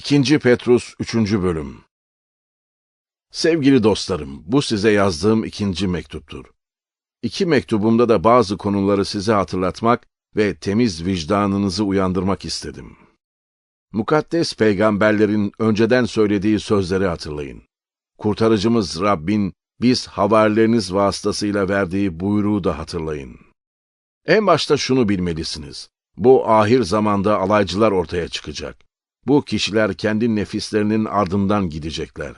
2. Petrus 3. Bölüm Sevgili dostlarım, bu size yazdığım ikinci mektuptur. İki mektubumda da bazı konuları size hatırlatmak ve temiz vicdanınızı uyandırmak istedim. Mukaddes peygamberlerin önceden söylediği sözleri hatırlayın. Kurtarıcımız Rabbin biz havarileriniz vasıtasıyla verdiği buyruğu da hatırlayın. En başta şunu bilmelisiniz. Bu ahir zamanda alaycılar ortaya çıkacak. Bu kişiler kendi nefislerinin ardından gidecekler.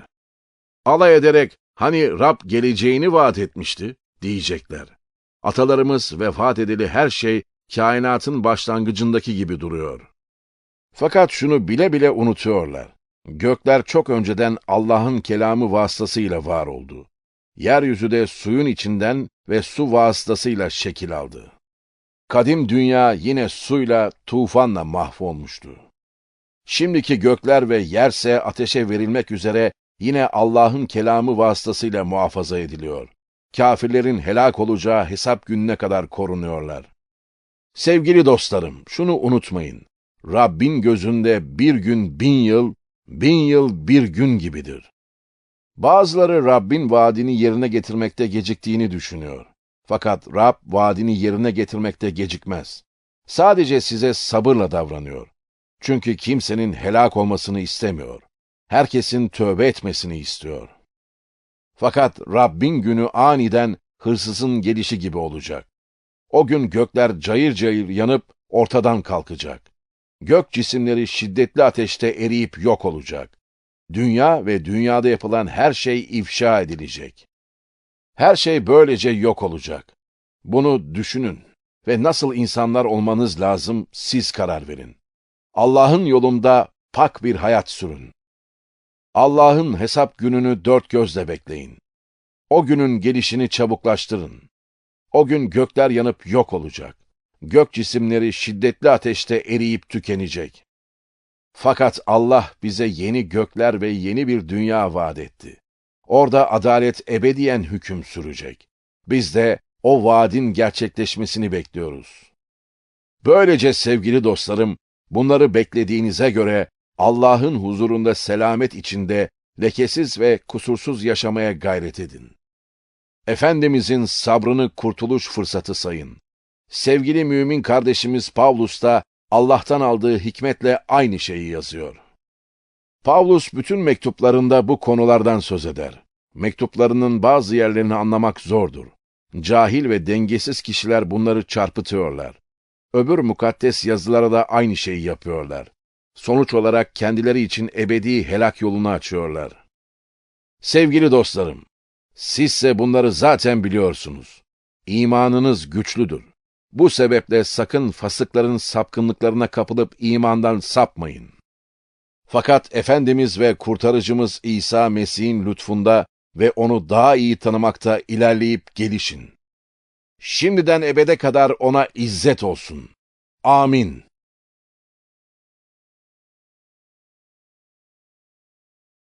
Alay ederek hani Rab geleceğini vaat etmişti diyecekler. Atalarımız vefat edeli her şey kainatın başlangıcındaki gibi duruyor. Fakat şunu bile bile unutuyorlar. Gökler çok önceden Allah'ın kelamı vasıtasıyla var oldu. Yeryüzü de suyun içinden ve su vasıtasıyla şekil aldı. Kadim dünya yine suyla, tufanla mahvolmuştu. Şimdiki gökler ve yerse ateşe verilmek üzere yine Allah'ın kelamı vasıtasıyla muhafaza ediliyor. Kafirlerin helak olacağı hesap gününe kadar korunuyorlar. Sevgili dostlarım, şunu unutmayın. Rabbin gözünde bir gün bin yıl, bin yıl bir gün gibidir. Bazıları Rabbin vaadini yerine getirmekte geciktiğini düşünüyor. Fakat Rab vaadini yerine getirmekte gecikmez. Sadece size sabırla davranıyor. Çünkü kimsenin helak olmasını istemiyor. Herkesin tövbe etmesini istiyor. Fakat Rabbin günü aniden hırsızın gelişi gibi olacak. O gün gökler cayır cayır yanıp ortadan kalkacak. Gök cisimleri şiddetli ateşte eriyip yok olacak. Dünya ve dünyada yapılan her şey ifşa edilecek. Her şey böylece yok olacak. Bunu düşünün ve nasıl insanlar olmanız lazım siz karar verin. Allah'ın yolunda pak bir hayat sürün. Allah'ın hesap gününü dört gözle bekleyin. O günün gelişini çabuklaştırın. O gün gökler yanıp yok olacak. Gök cisimleri şiddetli ateşte eriyip tükenecek. Fakat Allah bize yeni gökler ve yeni bir dünya vaat etti. Orada adalet ebediyen hüküm sürecek. Biz de o vaadin gerçekleşmesini bekliyoruz. Böylece sevgili dostlarım, bunları beklediğinize göre Allah'ın huzurunda selamet içinde lekesiz ve kusursuz yaşamaya gayret edin. Efendimizin sabrını kurtuluş fırsatı sayın. Sevgili mümin kardeşimiz Pavlus da Allah'tan aldığı hikmetle aynı şeyi yazıyor. Pavlus bütün mektuplarında bu konulardan söz eder. Mektuplarının bazı yerlerini anlamak zordur. Cahil ve dengesiz kişiler bunları çarpıtıyorlar. Öbür mukaddes yazılara da aynı şeyi yapıyorlar. Sonuç olarak kendileri için ebedi helak yolunu açıyorlar. Sevgili dostlarım, sizse bunları zaten biliyorsunuz. İmanınız güçlüdür. Bu sebeple sakın fasıkların sapkınlıklarına kapılıp imandan sapmayın. Fakat Efendimiz ve Kurtarıcımız İsa Mesih'in lütfunda ve onu daha iyi tanımakta ilerleyip gelişin. Şimdiden ebede kadar ona izzet olsun. Amin.